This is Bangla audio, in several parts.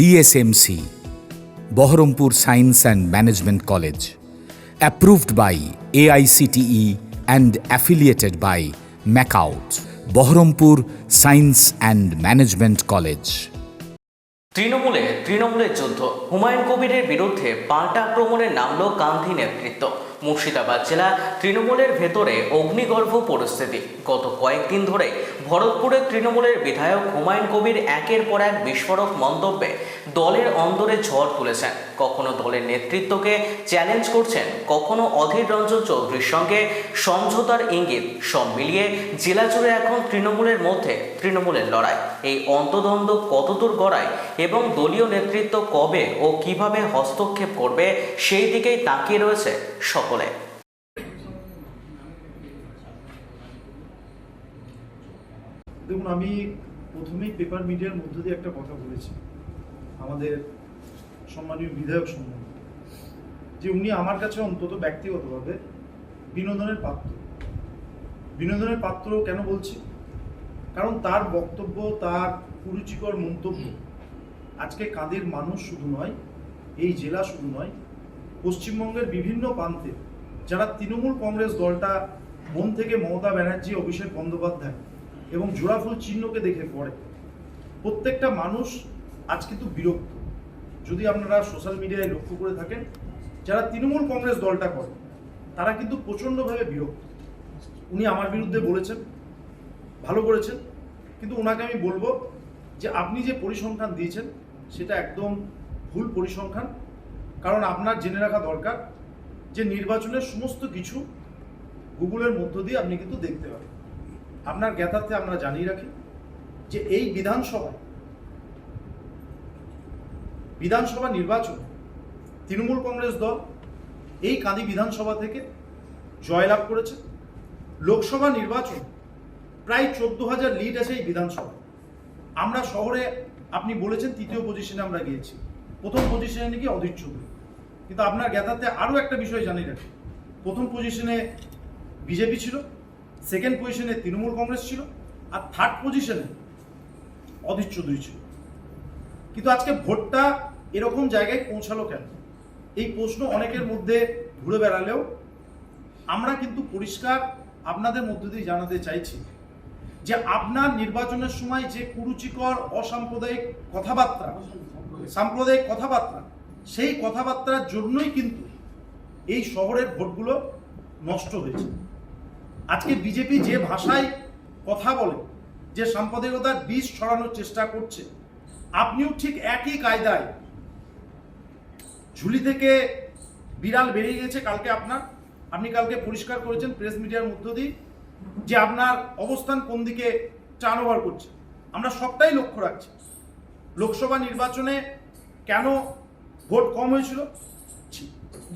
DSMC, Bohrampur Science and Management College, approved by AICTE and affiliated by MACOUT, Bohrampur Science and Management College. তৃণমূলে তৃণমূলের যুদ্ধ হুমায়ুন কবিরের বিরুদ্ধে পাল্টা আক্রমণে নামল গান্ধী নেতৃত্ব মুর্শিদাবাদ জেলা তৃণমূলের ভেতরে অগ্নিগর্ভ পরিস্থিতি। গত কয়েকদিন ধরে ভরতপুরের তৃণমূলের বিধায়ক হুমায়ুন কবির একের পর এক বিস্ফোরক মন্তব্যে দলের অন্দরে ঝড় তুলেছেন। কখনো দলের নেতৃত্বকে চ্যালেঞ্জ করছেন, কখনো অধীর রঞ্জন চৌধুরীর সঙ্গে সমঝোতার ইঙ্গিত। সব মিলিয়ে জেলা জুড়ে এখন তৃণমূলের মধ্যে তৃণমূলের লড়াই। এই অন্তদ্বন্দ্ব কতদূর গড়ায় এবং দলীয় নেতৃত্ব কবে ও কীভাবে হস্তক্ষেপ করবে, সেই দিকেই তাকিয়ে রয়েছে সকলে দেখুন, আমি প্রথমেই পেপার মিডিয়ার মধ্য দিয়ে একটা কথা বলেছি। আমাদের সম্মানীয় বিধায়ক সম্বন্ধে। যে উনি আমার কাছে অন্তত ব্যক্তিগতভাবে বিনোদনের পাত্র। বিনোদনের পাত্র কেন বলছি? কারণ তার বক্তব্য, তার কুরুচিকর মন্তব্য আজকে কাঁদের মানুষ শুধু নয়, এই জেলা শুধু নয় পশ্চিমবঙ্গের বিভিন্ন প্রান্তে যারা তৃণমূল কংগ্রেস দলটা, মন থেকে মমতা ব্যানার্জি, অভিষেক বন্দ্যোপাধ্যায় এবং জোড়াফুল চিহ্নকে দেখে পড়ে। প্রত্যেকটা মানুষ আজ কিন্তু বিরক্ত। যদি আপনারা সোশ্যাল মিডিয়ায় লক্ষ্য করে থাকেন, যারা তৃণমূল কংগ্রেস দলটা করে, তারা কিন্তু প্রচণ্ডভাবে বিরক্ত। উনি আমার বিরুদ্ধে বলেছেন, ভালো করেছেন, কিন্তু ওনাকে আমি বলব যে, আপনি যে পরিসংখ্যান দিয়েছেন, সেটা একদম ভুল পরিসংখ্যান। কারণ আপনার জেনে রাখা দরকার যে নির্বাচনের সমস্ত কিছু গুগলের মধ্য দিয়ে আপনি কিন্তু দেখতে পাবেন। আপনার জ্ঞাতার্থে আমরা জানিয়ে রাখি যে এই বিধানসভায় বিধানসভা নির্বাচন, তৃণমূল কংগ্রেস দল এই কাঁদি বিধানসভা থেকে জয়লাভ করেছে। লোকসভা নির্বাচন প্রায় চোদ্দ হাজার লিড আছে এই বিধানসভা আমরা শহরে, আপনি বলেছেন তৃতীয় পজিশনে আমরা গিয়েছি। প্রথম পজিশনে নাকি অধীর চৌধুরী। কিন্তু আপনার জ্ঞাতার্থে আরও একটা বিষয় জানিয়ে রাখি। প্রথম পজিশনে বিজেপি ছিল সেকেন্ড পজিশনে তৃণমূল কংগ্রেস ছিল, আর থার্ড পজিশনে অধীর চৌধুরী ছিল। কিন্তু আজকে ভোটটা এরকম জায়গায় পৌঁছালো কেন? এই প্রশ্ন অনেকের মধ্যে ঘুরে বেড়ালেও আমরা কিন্তু পরিষ্কার আপনাদের মধ্য দিয়ে জানাতে চাইছি যে আপনার নির্বাচনের সময় যে কুরুচিকর, অসাম্প্রদায়িক কথাবার্তা, সাম্প্রদায়িক কথাবার্তা সেই কথাবার্তার জন্যই কিন্তু এই শহরের ভোটগুলো নষ্ট হয়েছে। আজকে বিজেপি যে ভাষায় কথা বলে, যে সাম্প্রদায়িকতার বীজ ছড়ানোর চেষ্টা করছে, আপনিও ঠিক একই কায়দায় ঝুলি থেকে বিড়াল বেরিয়ে গেছে কালকে আপনার। আপনি কালকে পরিষ্কার করেছেন প্রেস মিডিয়ার মধ্য দিয়ে যে আপনার অবস্থান কোন দিকে টার্ন ওভার করছে। আমরা সবটাই লক্ষ্য রাখছি। লোকসভা নির্বাচনে কেন ভোট কম হয়েছিল।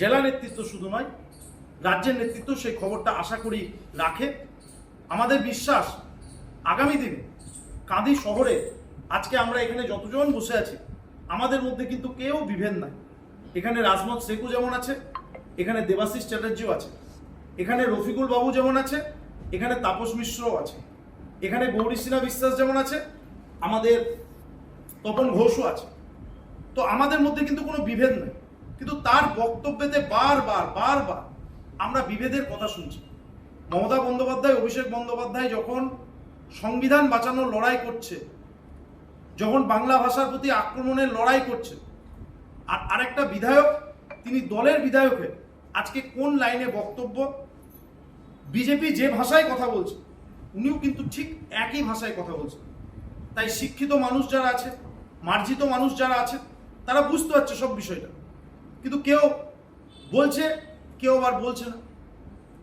জেলা নেতৃত্ব শুধু নয়, রাজ্যের নেতৃত্ব সেই খবরটা আশা করি রাখে। আমাদের বিশ্বাস, আগামী দিনে কাঁদি শহরে আজকে আমরা এখানে যতজন বসে আছি, আমাদের মধ্যে কিন্তু কেউ বিভেদ নাই। এখানে রাজমত শেখু যেমন আছে, এখানে দেবাশিস চ্যাটার্জিও আছে, এখানে রফিকুল বাবু যেমন আছে, এখানে তাপস মিশ্রও আছে, এখানে গৌরী সিনহা বিশ্বাস যেমন আছে, আমাদের তপন ঘোষও আছে। তো আমাদের মধ্যে কিন্তু কোনো বিভেদ নেই। কিন্তু তার বক্তব্যতে বারবার বারবার আমরা বিভেদের কথা শুনছি। মমতা বন্দ্যোপাধ্যায়, অভিষেক বন্দ্যোপাধ্যায় যখন সংবিধান বাঁচানোর লড়াই করছে, যখন বাংলা ভাষার প্রতি আক্রমণের লড়াই করছে, আর আরেকটা বিধায়ক, তিনি দলের বিধায়কের আজকে কোন লাইনে বক্তব্য? বিজেপি যে ভাষায় কথা বলছে, উনিও কিন্তু ঠিক একই ভাষায় কথা বলছেন। তাই শিক্ষিত মানুষ যারা আছে, মার্জিত মানুষ যারা আছে তারা বুঝতে পারছে সব বিষয়টা। কিন্তু কেউ বলছে, কেউ আবার বলছে না।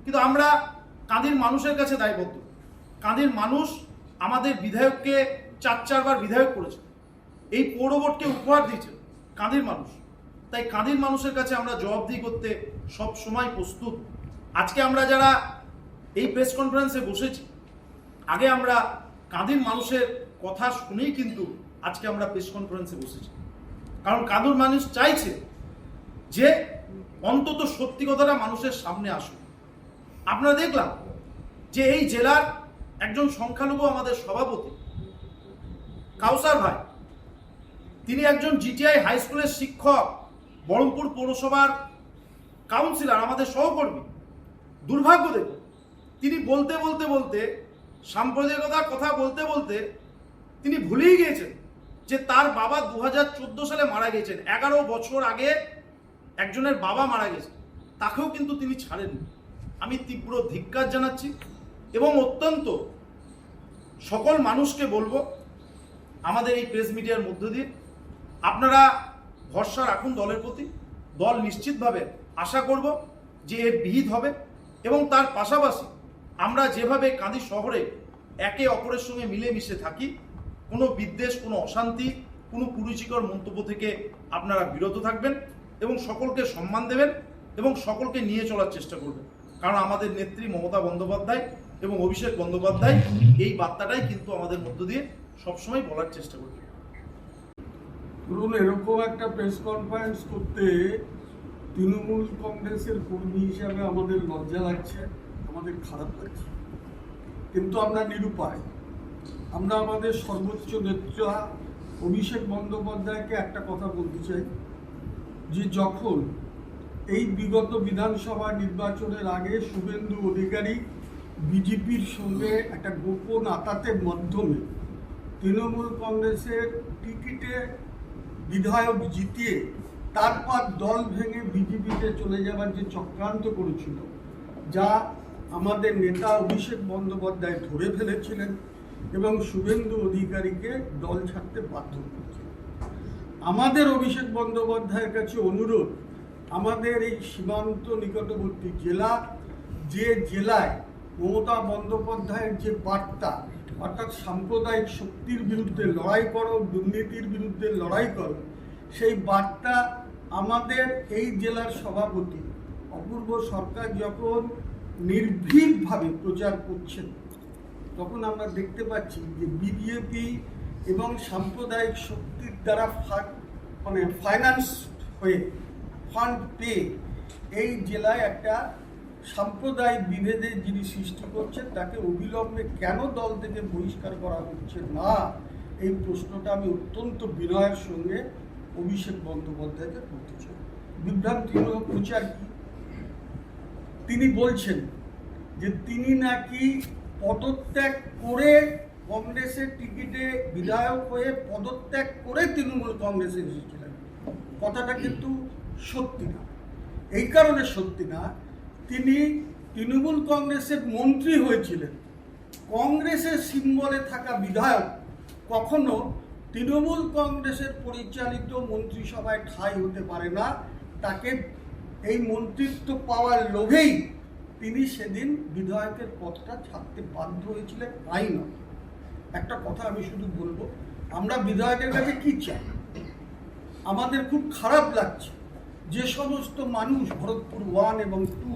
কিন্তু আমরা কাঁদির মানুষের কাছে দায়বদ্ধ। কাঁদির মানুষ আমাদের বিধায়ককে চার চারবার বিধায়ক করেছে। এই পৌর বোর্ডকে উপহার দিয়েছে কাঁদির মানুষ। তাই কাঁদির মানুষের কাছে আমরা জবাবদিহি করতে সব সময় প্রস্তুত। আজকে আমরা যারা এই প্রেস কনফারেন্সে বসেছি, আগে আমরা কাঁদির মানুষের কথা শুনেই কিন্তু আজকে আমরা প্রেস কনফারেন্সে বসেছি। কারণ কাদুর মানুষ চাইছে যে অন্তত সত্যি কথাটা মানুষের সামনে আসুক। আপনারা দেখলাম যে এই জেলার একজন সংখ্যালঘু আমাদের সভাপতি, কাউসার ভাই, তিনি একজন জিটিআই হাই স্কুলের শিক্ষক, বহরমপুর পৌরসভার কাউন্সিলর, আমাদের সহকর্মী। দুর্ভাগ্য দেখুন তিনি বলতে বলতে বলতে সাম্প্রদায়িকতার কথা বলতে বলতে তিনি ভুলেই গিয়েছেন। যে তার বাবা দু চোদ্দ সালে মারা গেছেন এগারো বছর আগে একজনের বাবা মারা গেছে। তাকেও কিন্তু তিনি ছাড়েননি। আমি তীব্র ধিক্কার জানাচ্ছি এবং অত্যন্ত সকল মানুষকে বলব, আমাদের এই প্রেস মিডিয়ার মধ্য দিয়ে আপনারা ভরসা রাখুন দলের প্রতি। দল নিশ্চিতভাবে আশা করব যে এর বিহিত হবে এবং তার পাশাপাশি আমরা যেভাবে কাঁদি শহরে একে অপরের সঙ্গে মিলেমিশে থাকি কোনো বিদ্বেষ, কোনো অশান্তি, কোনো কুরুচিকর মন্তব্য থেকে আপনারা বিরত থাকবেন এবং সকলকে সম্মান দেবেন এবং সকলকে নিয়ে চলার চেষ্টা করবেন। কারণ আমাদের নেত্রী মমতা বন্দ্যোপাধ্যায় এবং অভিষেক বন্দ্যোপাধ্যায় এই বার্তাটাই কিন্তু আমাদের মধ্য দিয়ে সবসময় বলার চেষ্টা করবে। ধরুন, এরকম একটা প্রেস কনফারেন্স করতে তৃণমূল কংগ্রেসের কর্মী হিসাবে আমাদের লজ্জা লাগছে, আমাদের খারাপ লাগছে। কিন্তু আমরা নিরুপায়। আমরা আমাদের সর্বোচ্চ নেতা অভিষেক বন্দ্যোপাধ্যায়কে একটা কথা বলতে চাই, যে যখন এই বিগত বিধানসভা নির্বাচনের আগে শুভেন্দু অধিকারী বিজেপির সঙ্গে একটা গোপন আতাতের মাধ্যমে তৃণমূল কংগ্রেসের টিকিটে বিধায়ক জিতিয়ে তারপর দল ভেঙে বিজেপিতে চলে যাওয়ার যে চক্রান্ত করেছিল, যা আমাদের নেতা অভিষেক বন্দ্যোপাধ্যায় ধরে ফেলেছিলেন। এবং শুভেন্দু অধিকারীকে দল ছাড়তে বাধ্য করছে। আমাদের অভিষেক বন্দ্যোপাধ্যায়ের কাছে অনুরোধ, আমাদের এই সীমান্ত নিকটবর্তী জেলা, যে জেলায় মমতা বন্দ্যোপাধ্যায়ের যে বার্তা, অর্থাৎ সাম্প্রদায়িক শক্তির বিরুদ্ধে লড়াই করো, দুর্নীতির বিরুদ্ধে লড়াই করো, সেই বার্তা আমাদের এই জেলার সভাপতি অপূর্ব সরকার যখন নির্ভীকভাবে প্রচার করছেন তখন আমরা দেখতে পাচ্ছি যে বিজেপি এবং সাম্প্রদায়িক শক্তির দ্বারা মানে ফাইন্যান্স হয়ে ফান্ড পেয়ে এই জেলায় একটা সাম্প্রদায়িক বিভেদের যিনি সৃষ্টি করছেন, তাকে অবিলম্বে কেন দল থেকে বহিষ্কার করা হচ্ছে না? এই প্রশ্নটা আমি অত্যন্ত বিনয়ের সঙ্গে অভিষেক বন্দ্যোপাধ্যায়কে করতে চাই। বিভ্রান্তিমূলক প্রচার কি? তিনি বলছেন যে তিনি নাকি পদত্যাগ করে কংগ্রেসের টিকিটে বিধায়ক হয়ে পদত্যাগ করে তৃণমূল কংগ্রেসে এসেছিলেন। কথাটা কিন্তু সত্যি না। এই কারণে সত্যি না, তিনি তৃণমূল কংগ্রেসের মন্ত্রী হয়েছিলেন। কংগ্রেসের সিম্বলে থাকা বিধায়ক কখনো তৃণমূল কংগ্রেসের পরিচালিত মন্ত্রিসভায় ঠাঁই হতে পারে না। তাকে এই মন্ত্রিত্ব পাওয়ার লোভেই তিনি সেদিন বিধায়কের পদটা ছাড়তে বাধ্য হয়েছিলেন আইন একটা কথা আমি শুধু বলব, আমরা বিধায়কের কাছে কি চাই? আমাদের খুব খারাপ লাগছে যে সমস্ত মানুষ ভরতপুর ওয়ান এবং টু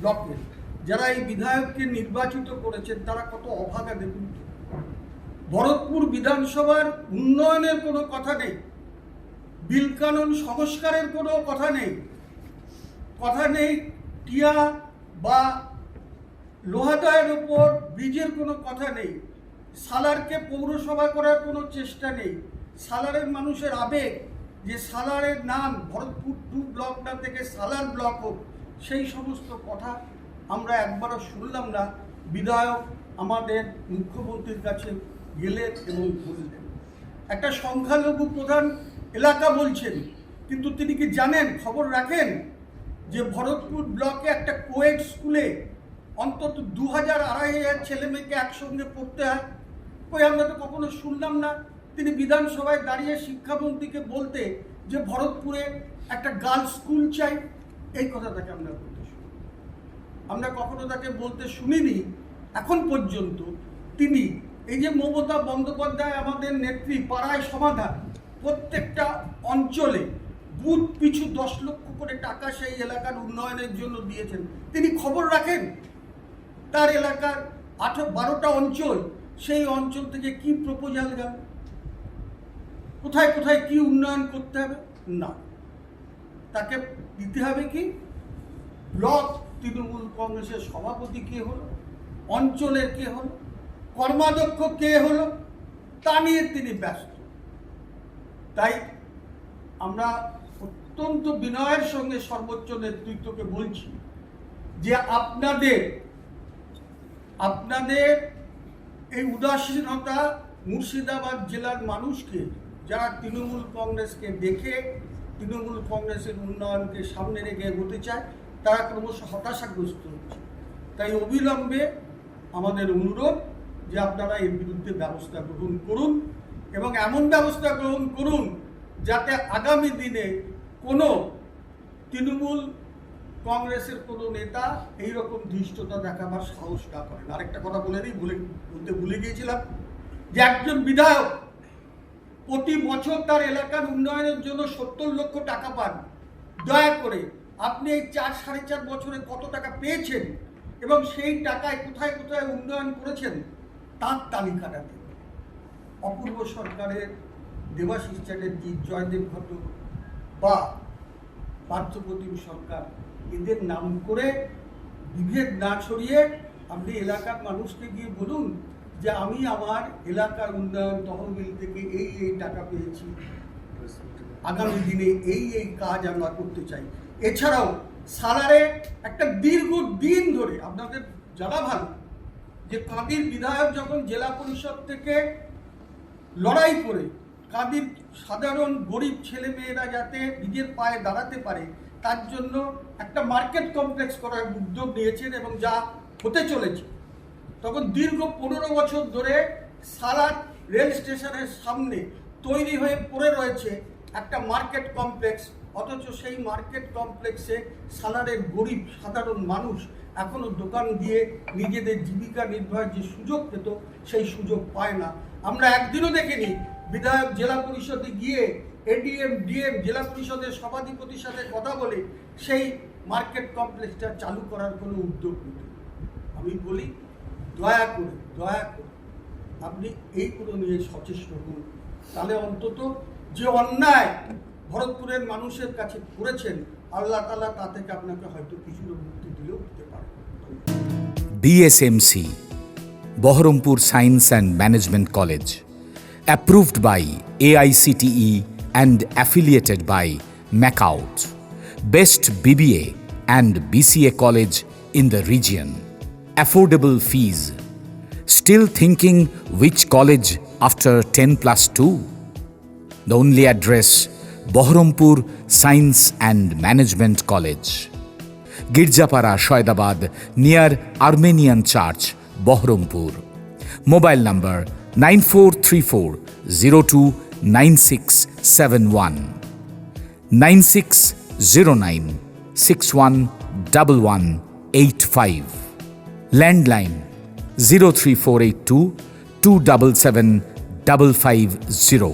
ব্লকের, যারা এই বিধায়ককে নির্বাচিত করেছেন, তারা কত অভাগা দেখুন ভরতপুর বিধানসভার উন্নয়নের কোনো কথা নেই বিল কানুন সংস্কারের কোনো কথা নেই। কথা নেই টিয়া লোহাদায়ের ওপর ব্রিজের কোনো কথা নেই। সালারকে পৌরসভা করার কোনো চেষ্টা নেই। সালারের মানুষের আবেগ যে সালারের নাম ভরতপুর টু ব্লকটা থেকে সালার ব্লক হোক, সেই সমস্ত কথা আমরা একবারও শুনলাম না। বিধায়ক আমাদের মুখ্যমন্ত্রীর কাছে গেলেন এবং বললেন। একটা সংখ্যালঘু প্রধান এলাকা বলছেন, কিন্তু তিনি কি জানেন, খবর রাখেন? যে ভরতপুর ব্লকে একটা কোয়েট স্কুলে অন্তত দু হাজার আড়াই হাজার ছেলে মেয়েকে একসঙ্গে পড়তে হয়। কই, আমরা তো কখনো শুনলাম না। তিনি বিধানসভায় দাঁড়িয়ে শিক্ষামন্ত্রীকে বলতে যে ভরতপুরে একটা গার্লস স্কুল চাই। এই কথাটাকে আমরা বলতে শুনি। আমরা কখনো তাকে বলতে শুনিনি। এখন পর্যন্ত তিনি এই যে মমতা বন্দ্যোপাধ্যায় আমাদের নেত্রী পাড়ায় সমাধান প্রত্যেকটা অঞ্চলে বুথ পিছু দশ লক্ষ করে টাকা সেই এলাকার উন্নয়নের জন্য দিয়েছেন। তিনি খবর রাখেন, তার এলাকার আঠেরো বারোটা অঞ্চল, সেই অঞ্চল থেকে কি প্রপোজাল গেল? কোথায় কোথায় কি উন্নয়ন করতে হবে? না। তাকে দিতে হবে কি? ব্লক, তৃণমূল কংগ্রেসের সভাপতি কে হলো? অঞ্চলের কে হলো? কর্মাধ্যক্ষ কে হলো? তা নিয়ে তিনি ব্যস্ত। তাই আমরা অত্যন্ত বিনয়ের সঙ্গে সর্বোচ্চ নেতৃত্বকে বলছি যে আপনাদের আপনাদের এই উদাসীনতা মুর্শিদাবাদ জেলার মানুষকে, যারা তৃণমূল কংগ্রেসকে দেখে, তৃণমূল কংগ্রেসের উন্নয়নকে সামনে রেখে এগোতে চায়, তারা ক্রমশ হতাশাগ্রস্ত হচ্ছে। তাই অবিলম্বে আমাদের অনুরোধ যে আপনারা এর বিরুদ্ধে ব্যবস্থা গ্রহণ করুন এবং এমন ব্যবস্থা গ্রহণ করুন যাতে আগামী দিনে কোনো তৃণমূল কংগ্রেসের কোনো নেতা এইরকম ধৃষ্টতা দেখাবার সাহস না করেন আরেকটা কথা বলে দিই, ভুলে বলতে ভুলে গিয়েছিলাম যে একজন বিধায়ক প্রতি বছর তার এলাকার উন্নয়নের জন্য সত্তর লক্ষ টাকা পান। দয়া করে, আপনি এই চার সাড়ে চার বছরে কত টাকা পেয়েছেন এবং সেই টাকায় কোথায় কোথায় উন্নয়ন করেছেন, তার তালিকাটা দিন অপূর্ব সরকারের, দেবাশিস চ্যাটার্জি, জয়দেব ঘটক বা পার্থপ্রতিম সরকার, এদের নাম করে বিভেদ না ছড়িয়ে আপনি এলাকার মানুষকে গিয়ে বলুন যে আমি আমার এলাকার উন্নয়ন তহবিল থেকে এই এই টাকা পেয়েছি। আগামী দিনে এই এই কাজ আমরা করতে চাই। এছাড়াও সালারে একটা দীর্ঘ দিন ধরে আপনাদের জানা ভালো যে কাঁদির বিধায়ক যখন জেলা পরিষদ থেকে লড়াই করে কাঁদির সাধারণ গরিব ছেলে মেয়েরা যাতে নিজের পায়ে দাঁড়াতে পারে, তার জন্য একটা মার্কেট কমপ্লেক্স করার উদ্যোগ নিয়েছেন এবং যা হতে চলেছে। তখন দীর্ঘ পনেরো বছর ধরে সালার রেল স্টেশনের সামনে তৈরি হয়ে পড়ে রয়েছে একটা মার্কেট কমপ্লেক্স। অথচ সেই মার্কেট কমপ্লেক্সে সালারের গরিব সাধারণ মানুষ এখনও দোকান দিয়ে নিজেদের জীবিকা নির্বাহের যে সুযোগ পেত, সেই সুযোগ পায় না। আমরা একদিনও দেখিনি বিধায়ক জেলা পরিষদে গিয়ে এডিএম ডিএম জেলা পরিষদের সভাধিপতির সাথে কথা বলে সেই মার্কেট কমপ্লেক্সটা চালু করার কোনো উদ্যোগ নিত আমি বলি দয়া করে দয়া করে আপনি এইগুলো নিয়ে সচেষ্ট হন। তাহলে অন্তত যে অন্যায় ভরতপুরের মানুষের কাছে করেছেন আল্লাহ তালা তা থেকে আপনাকে হয়তো কিছুটা মুক্তি দিলেও দিতে পারেন BSMC, Baharampur science and management College, approved by AICTE and affiliated by MACOUT, best BBA and BCA college in the region, affordable fees. Still thinking which college after 10 plus 2? The only address Bohrampur Science and Management College. Girjapara, Shoydabad, near Armenian Church, Bohrampur. Mobile number 9434 029671 9609 611185. Landline 03482 277 550